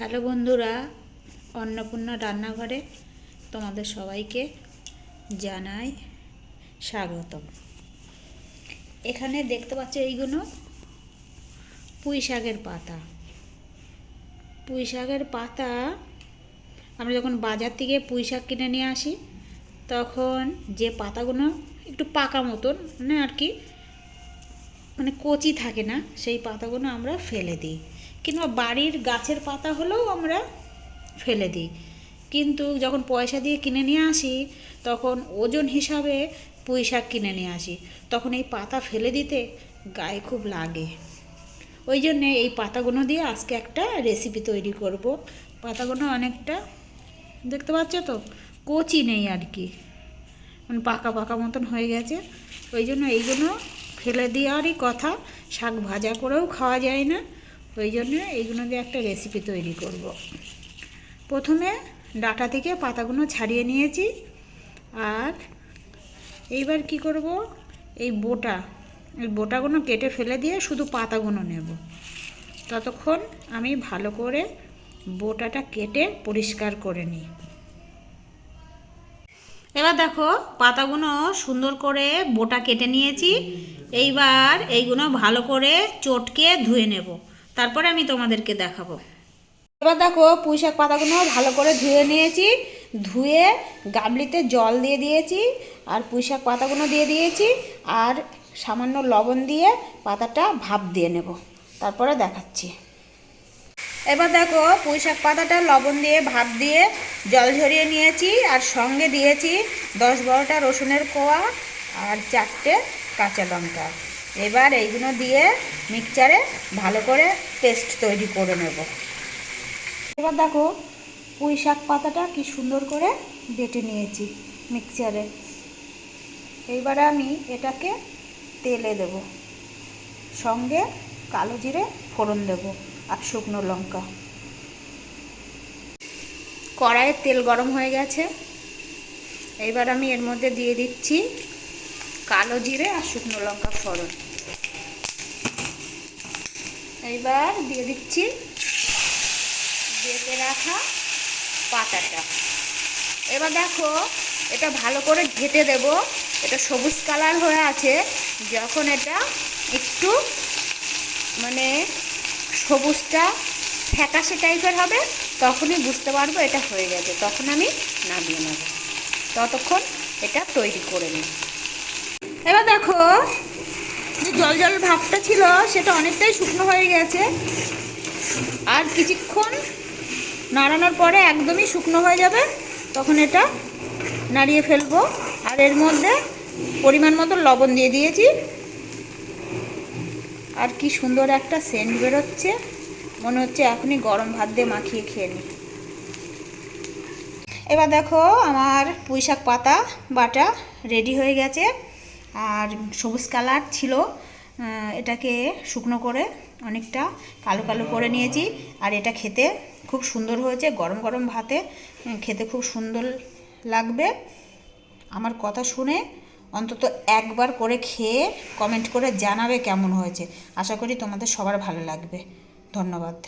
Hello বন্ধুরা, অন্নপূর্ণা রান্নাঘরে তোমাদের সবাইকে জানাই স্বাগতম। এখানে দেখতে পাচ্ছ এইগুলো পুঁই শাকের পাতা। পুঁই শাকের পাতা, আমরা যখন বাজার থেকে পুঁই শাক কিনে নিয়ে আসি, তখন যে পাতাগুলো একটু পাকা মতন মানে আর কি মানে কচি থাকে না, সেই পাতাগুলো আমরা ফেলে দিই। কিংবা বাড়ির গাছের পাতা হলেও আমরা ফেলে দিই। কিন্তু যখন পয়সা দিয়ে কিনে নিয়ে আসি, তখন ওজন হিসাবে পুঁই শাক কিনে নিয়ে আসি। তখন এই পাতা ফেলে দিতে গায়ে খুব লাগে। ওই জন্যে এই পাতাগুলো দিয়ে আজকে একটা রেসিপি তৈরি করব। পাতাগুলো অনেকটা, দেখতে পাচ্ছ তো? কচি নেই আর কি। মানে পাকা পাকা মতন হয়ে গেছে। ওই জন্য এইগুলো ফেলে দেওয়ারই কথা। শাক ভাজা করেও খাওয়া যায় না। ওই জন্য এইগুলো দিয়ে একটা রেসিপি তৈরি করব। প্রথমে ডাটা থেকে পাতাগুলো ছাড়িয়ে নিয়েছি। আর এইবার কি করব? এই বোটা, এই বোটাগুলো কেটে ফেলে দিয়ে শুধু পাতাগুলো নেব। ততক্ষণ আমি ভালো করে বোটাটা কেটে পরিষ্কার করে নিই। এবার দেখো পাতাগুলো সুন্দর করে বোটা কেটে নিয়েছি। এইবার এইগুলো ভালো করে চটকে ধুয়ে নেব। তারপরে আমি তোমাদেরকে দেখাবো। এবার দেখো পুঁই শাক পাতাগুলো ভালো করে ধুয়ে নিয়েছি, ধুয়ে গাবলিতে জল দিয়ে দিয়েছি, আর পুঁই শাক পাতাগুলো দিয়ে দিয়েছি, আর সামান্য লবণ দিয়ে পাতাটা ভাপ দিয়ে নেব। তারপরে দেখাচ্ছি। এবার দেখো পুঁই শাক পাতাটা লবণ দিয়ে ভাপ দিয়ে জল ঝরিয়ে নিয়েছি, আর সঙ্গে দিয়েছি দশ বারোটা রসুনের কোয়া আর চারটে কাঁচা লঙ্কা। এবার এইগুলো দিয়ে মিক্সচারে ভালো করে পেস্ট তৈরি করে নেব। এবার দেখো পুঁই শাক পাতাটা কি সুন্দর করে বেটে নিয়েছি মিক্সচারে এইবারে আমি এটাকে তেলে দেব। সঙ্গে কালো জিরে ফোড়ন দেব আর শুকনো লঙ্কা। কড়াইয়ের তেল গরম হয়ে গেছে। এইবার আমি এর মধ্যে দিয়ে দিচ্ছি কালো জিরে আর শুকনো লঙ্কা ফোড়ন। এইবার দিয়ে দিচ্ছি বেটে রাখা পাতাটা এবার দেখো, এটা ভালো করে ঘেটে দেব। এটা সবুজ কালার হয়ে আছে। যখন এটা একটু মানে সবুজটা ফ্যাকাশে টাইপের হবে, তখনই বুঝতে পারব এটা হয়ে গেছে। তখন আমি নামিয়ে নেব। ততক্ষণ এটা তৈরি করে নিই। এবার দেখো, যে জল জল ভাবটা ছিল, সেটা অনেকটাই শুকনো হয়ে গেছে। আর কিছুক্ষণ নাড়ানোর পরে একদমই শুকনো হয়ে যাবে, তখন এটা নাড়িয়ে ফেলব। আর এর মধ্যে পরিমাণ মতো লবণ দিয়ে দিয়েছি। আর কি সুন্দর একটা সেন্ট বেরোচ্ছে। মনে হচ্ছে এখনই গরম ভাত দিয়ে মাখিয়ে খেয়ে নিই। এবার দেখো, আমার পুঁই শাক পাতা, বাটা রেডি হয়ে গেছে। আর সবুজ কালার ছিল এটাকে শুকনো করে অনেকটা কালো কালো করে নিয়েছি। আর এটা খেতে খুব সুন্দর হয়েছে, গরম গরম ভাতে খেতে খুব সুন্দর লাগবে। আমার কথা শুনে অন্তত একবার করে খেয়ে কমেন্ট করে জানাবে কেমন হয়েছে। আশা করি তোমাদের সবার ভালো লাগবে। ধন্যবাদ।